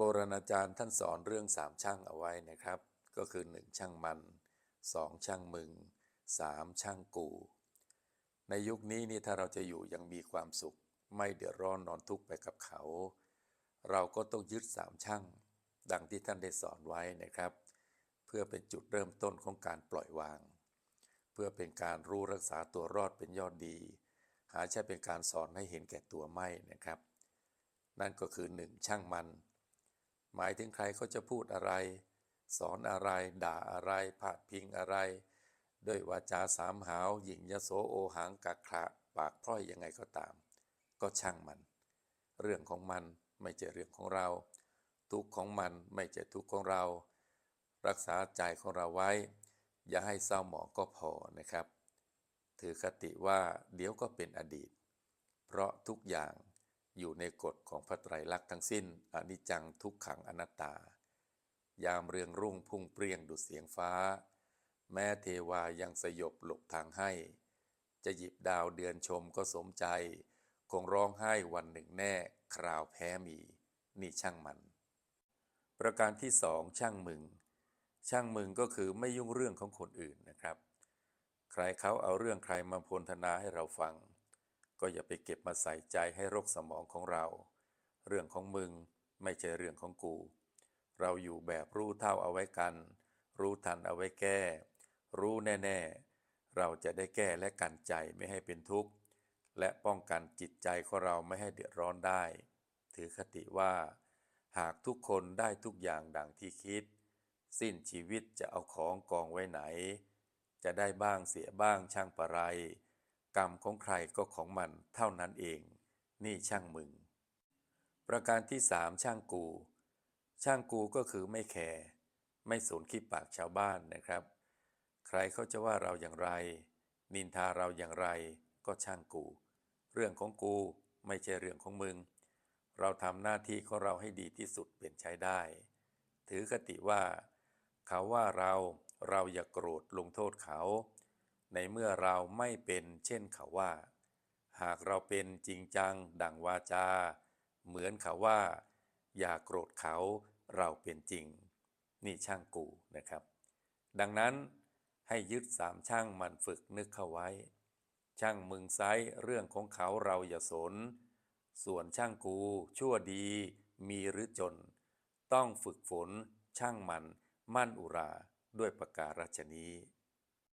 โบราณอาจารย์ท่านสอนเรื่องสามช่างเอาไว้นะครับ ก็คือหนึ่งช่างมันสองช่างมึงสามช่างกู ในยุคนี้นี่ถ้าเราจะอยู่ยังมีความสุข ไม่เดือดร้อนนอนทุกข์ไปกับเขา เราก็ต้องยึดสามช่าง ดังที่ท่านได้สอนไว้นะครับ เพื่อเป็นจุดเริ่มต้นของการปล่อยวาง เพื่อเป็นการรู้รักษาตัวรอดเป็นยอดดี หาใช่เป็นการสอนให้เห็นแก่ตัวไม่นะครับ นั่นก็คือหนึ่งช่างมัน หมายถึงใครเขาจะพูดอะไร สอนอะไร ด่าอะไรพาดพิงอะไร ด้วยวาจาสามหาวหยิ่งยโสโอหังกักขะปากพร่อยยังไงก็ตาม ก็ช่างมัน เรื่องของมันไม่ใช่เรื่องของเรา ทุกของมันไม่ใช่ทุกของเรา รักษาใจของเราไว้ อย่าให้เศร้าหมองก็พอนะครับ ถือคติว่าเดี๋ยวก็เป็นอดีต เพราะทุกอย่าง อยู่ในกฎของพระไตรลักษณ์ทั้งสิ้นอนิจจังทุกขังอนัตตา ยามเรืองรุ่งพุ่งเปรียงดุจเสียงฟ้า แม้เทวายังสยบหลบทางให้ จะหยิบดาวเดือนชมก็สมใจ คงร้องไห้วันหนึ่งแน่คราวแพ้มี นี่ช่างมัน ประการที่สองช่างมึง ช่างมึงก็คือไม่ยุ่งเรื่องของคนอื่นนะครับ ใครเขาเอาเรื่องใครมาพนธนาให้เราฟัง ก็อย่าไปเก็บมาใส่ใจให้รกสมองของเรา เรื่องของมึงไม่ใช่เรื่องของกู เราอยู่แบบรู้เท่าเอาไว้กัน รู้ทันเอาไว้แก้ รู้แน่ๆ เราจะได้แก้และกันใจไม่ให้เป็นทุกข์ และป้องกันจิตใจของเราไม่ให้เดือดร้อนได้ ถือคติว่า หากทุกคนได้ทุกอย่างดังที่คิด สิ้นชีวิตจะเอาของกองไว้ไหน จะได้บ้างเสียบ้างช่างปะไร กรรมของใครก็ของมันเท่านั้นเอง นี่ช่างมึง ประการที่สามช่างกู ช่างกูก็คือไม่แคร์ไม่สนขี้ปากชาวบ้านนะครับ ใครเขาจะว่าเราอย่างไร นินทาเราอย่างไรก็ช่างกู เรื่องของกูไม่ใช่เรื่องของมึง เราทำหน้าที่ของเราให้ดีที่สุดเป็นใช้ได้ ถือคติว่า เขาว่าเราเราอย่าโกรธลงโทษเขา ในเมื่อเราไม่เป็นเช่นเขาว่า หากเราเป็นจริงจังดังวาจา เหมือนเขาว่า อย่าโกรธเขาเราเป็นจริง นี่ช่างกูนะครับ ดังนั้นให้ยึดสามช่างมันฝึกนึกเข้าไว้ ช่างมึงไซเรื่องของเขาเราอย่าสน ส่วนช่างกูชั่วดีมีหรือจน ต้องฝึกฝนช่างมันมั่นอุราด้วยประการฉนี้